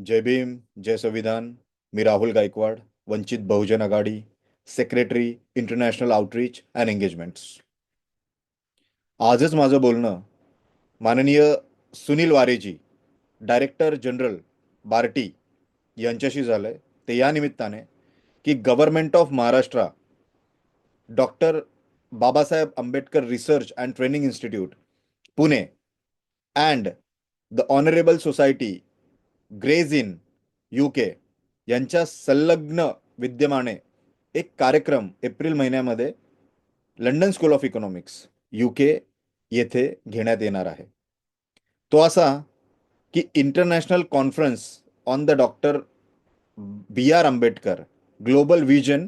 जय भीम जय संविधान मी Rahul Gaikwad Vanchit Bahujan Aghadi secretary international outreach and engagements आजच माझं बोलणं माननीय सुनील वारेजी डायरेक्टर जनरल बार्टी यांच्याशी झालं आहे ते या निमित्ताने की government of Maharashtra doctor Babasaheb Ambedkar research and training institute Pune and the honourable society Gray's Inn U K यांच्या संलग्न विद्यमाने एक कार्यक्रम एप्रिल महिन्यामध्ये London School of Economics U K येथे घेण्यात येणार आहे. तो असा की international conference on the doctor B R Ambedkar global vision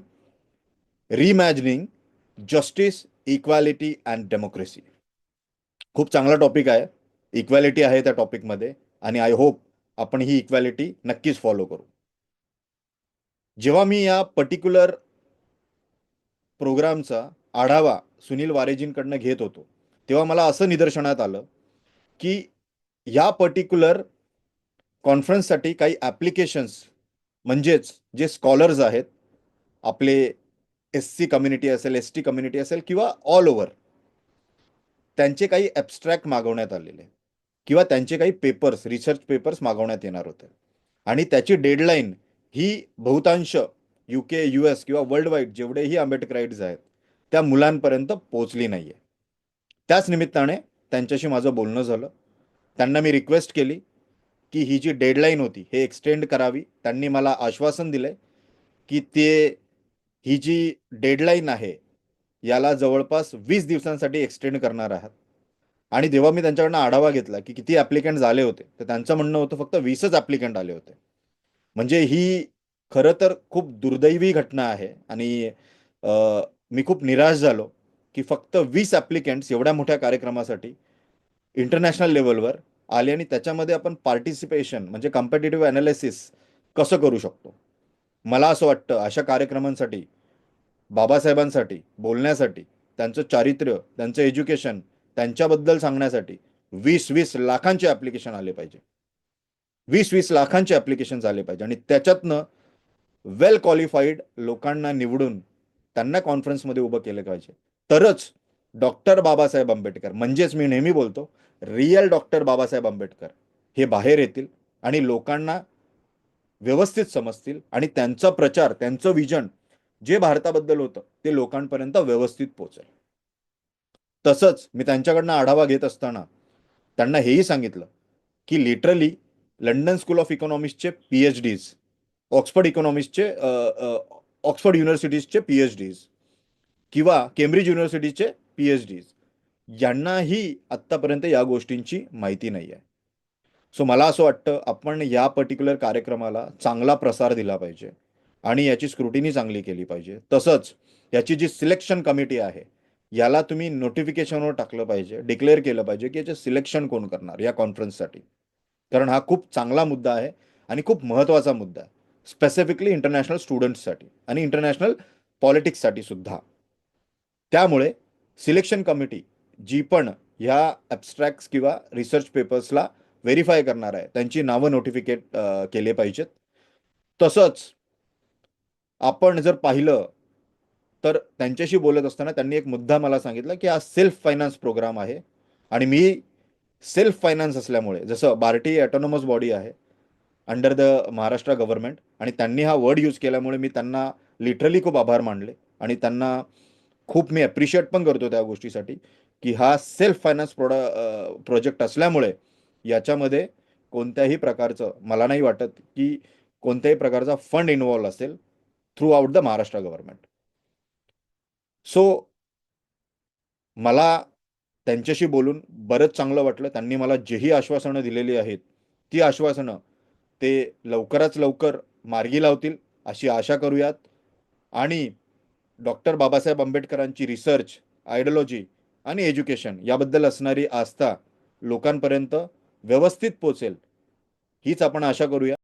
reimagining justice equality and democracy. खूप चांगला टॉपिक आहे. इक्वॅलिटी आहे त्या टॉपिकमध्ये आणि आय होप आपण ही इक्वॅलिटी नक्कीच फॉलो करू. जेव्हा मी या पर्टिक्युलर प्रोग्रामचा आढावा सुनील वारेजींकडनं घेत होतो तेव्हा मला असं निदर्शनात आलं की या पर्टिक्युलर कॉन्फरन्ससाठी काही ॲप्लिकेशन्स म्हणजेच जे स्कॉलर्स आहेत आपले एस सी कम्युनिटी असेल एस टी कम्युनिटी असेल किंवा ऑल ओव्हर त्यांचे काही ॲबस्ट्रॅक्ट मागवण्यात आलेले. किंवा त्यांचे काही पेपर्स रिसर्च पेपर्स मागवण्यात येणार होते. आणि त्याची डेडलाईन ही बहुतांश यू के यू एस किंवा वर्ल्ड वाईड जेवढेही आंबेडकराईड्स आहेत त्या मुलांपर्यंत पोचली नाही आहे त्याच निमित्ताने त्यांच्याशी माझं बोलणं झालं. त्यांना मी रिक्वेस्ट केली की ही जी डेडलाईन होती हे एक्सटेंड करावी. त्यांनी मला आश्वासन दिले की ते ही जी डेडलाईन आहे याला जवळपास वीस दिवसांसाठी एक्सटेंड करणार आहात. आणि जेव्हा मी त्यांच्याकडनं आढावा घेतला की किती ऍप्लिकंट आले होते तर त्यांचं म्हणणं होतं फक्त वीसच ऍप्लिकंट आले होते. म्हणजे ही खरं तर खूप दुर्दैवी घटना आहे आणि मी खूप निराश झालो की फक्त वीस ॲप्लिकंट्स एवढ्या मोठ्या कार्यक्रमासाठी इंटरनॅशनल लेवलवर आले आणि त्याच्यामध्ये आपण पार्टिसिपेशन म्हणजे कॉम्पिटेटिव्ह ॲनालिसिस कसं करू शकतो? मला असं वाटतं अशा कार्यक्रमांसाठी बाबासाहेबांसाठी बोलण्यासाठी त्यांचं चारित्र्य त्यांचं एज्युकेशन त्यांच्याबद्दल सांगण्यासाठी वीस वीस लाखांचे ऍप्लिकेशन आले पाहिजे. वीस वीस लाखांचे ऍप्लिकेशन आले पाहिजे. आणि त्याच्यातनं वेल क्वालिफाईड लोकांना निवडून त्यांना कॉन्फरन्समध्ये उभं केलं पाहिजे. तरच डॉक्टर बाबासाहेब आंबेडकर म्हणजेच मी नेहमी बोलतो रिअल डॉक्टर बाबासाहेब आंबेडकर हे बाहेर येतील आणि लोकांना व्यवस्थित समजतील आणि त्यांचा प्रचार त्यांचं विजन जे भारताबद्दल होतं ते लोकांपर्यंत व्यवस्थित पोचेल तसंच मी त्यांच्याकडनं आढावा घेत असताना त्यांना हेही सांगितलं की लिटरली लंडन स्कूल ऑफ इकॉनॉमिक्सचे पी एच डीज ऑक्सफर्ड इकॉनॉमिक्सचे ऑक्सफर्ड युनिव्हर्सिटीजचे पी एच डीज किंवा केम्ब्रिज युनिव्हर्सिटीचे पी एच डीज यांनाही आत्तापर्यंत या गोष्टींची माहिती नाही आहे सो मला असं वाटतं आपण या पर्टिक्युलर कार्यक्रमाला चांगला प्रसार दिला पाहिजे आणि याची स्क्रुटिनी चांगली केली पाहिजे. तसंच याची जी सिलेक्शन कमिटी आहे याला तुम्ही नोटिफिकेशनवर टाकलं पाहिजे डिक्लेअर केलं पाहिजे की याचे सिलेक्शन कोण करणार या कॉन्फरन्ससाठी कारण हा खूप चांगला मुद्दा आहे आणि खूप महत्त्वाचा मुद्दा आहे स्पेसिफिकली इंटरनॅशनल स्टुडंट्ससाठी आणि इंटरनॅशनल पॉलिटिक्ससाठी सुद्धा. त्यामुळे सिलेक्शन कमिटी जी पण ह्या ॲबस्ट्रॅक्ट्स किंवा रिसर्च पेपर्सला व्हेरीफाय करणार आहे त्यांची नावं नोटिफिकेट केले पाहिजेत. तसंच आपण जर पाहिलं तर त्यांच्याशी बोलत असताना त्यांनी एक मुद्दा मला सांगितला की हा सेल्फ फायनान्स प्रोग्राम आहे आणि मी सेल्फ फायनान्स असल्यामुळे जसं बार्टी ऑटोनॉमस बॉडी आहे अंडर द महाराष्ट्र गव्हर्नमेंट आणि त्यांनी हा वर्ड यूज केल्यामुळे मी त्यांना लिटरली खूप आभार मानले आणि त्यांना खूप मी ॲप्रिशिएट पण करतो त्या गोष्टीसाठी की हा सेल्फ फायनान्स प्रोड प्रोजेक्ट असल्यामुळे याच्यामध्ये कोणत्याही प्रकारचं मला नाही वाटत की कोणत्याही प्रकारचा फंड इन्वॉल्व्ह असेल throughout the Maharashtra government so मला त्यांच्याशी बोलून बरंच चांगलं वाटलं. त्यांनी मला जेही आश्वासनं दिलेली आहेत ती आश्वासनं ते लवकरात लवकर मार्गी लावतील अशी आशा करूयात. आणि डॉक्टर बाबासाहेब आंबेडकरांची रिसर्च आयडिओलॉजी आणि एज्युकेशन याबद्दल असणारी आस्था लोकांपर्यंत व्यवस्थित पोचेल हीच आपण आशा करूया.